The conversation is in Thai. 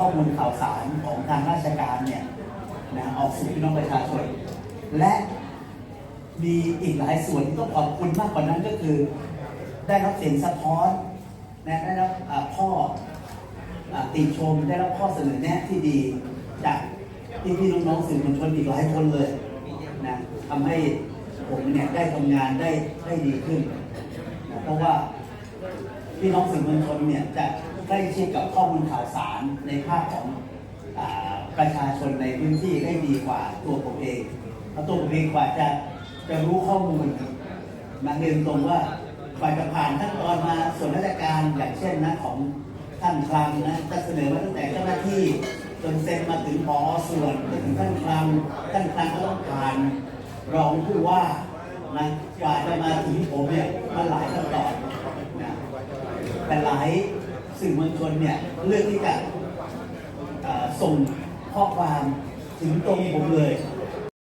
ข้อมูลข่าวสารของทางราชการเนี่ยนะออกสู่พี่น้องประชาชน และมีอีกหลายส่วนที่ต้องขอบคุณมากกว่านั้นก็คือ ได้รับเสียงสะท้อนนะได้รับอ่าข้ออติชมได้รับข้อเสนอแนะที่ดีจากพี่พี่น้องๆสื่อมวลชนอีกหลายคนเลยนะทำให้ผมเนี่ยได้ทำงานได้ได้ดีขึ้นนะเพราะว่าพี่น้องสื่อมวลชนเนี่ยจะ ใกล้ชิดกับข้อมูลข่าวสารในภาคของอประชาชนในพื้นที่ได้ดีกว่าตัวผมเองเพราะตัวผมเองกว่าจะจะรู้ข้อมูลมาเรียนตรงว่ากว่าจะผ่านขั้นตอนมาส่วนราชการอย่างเช่นนะของท่านคลังนะจะเสนอมาตั้งแต่เจ้าหน้าที่จนเซ็นมาถึงพอส่วนไปถึงท่านคลังท่านคลังก็ต้องผ่านรองผู้ว่านะกว่าจะมาถึงผมเนี่ยมันหลายขั้นตอนนะแต่หลาย สื่อมวลชนเนี่ยเลือกที่จะส่งข้อความถึงตรงผมเลย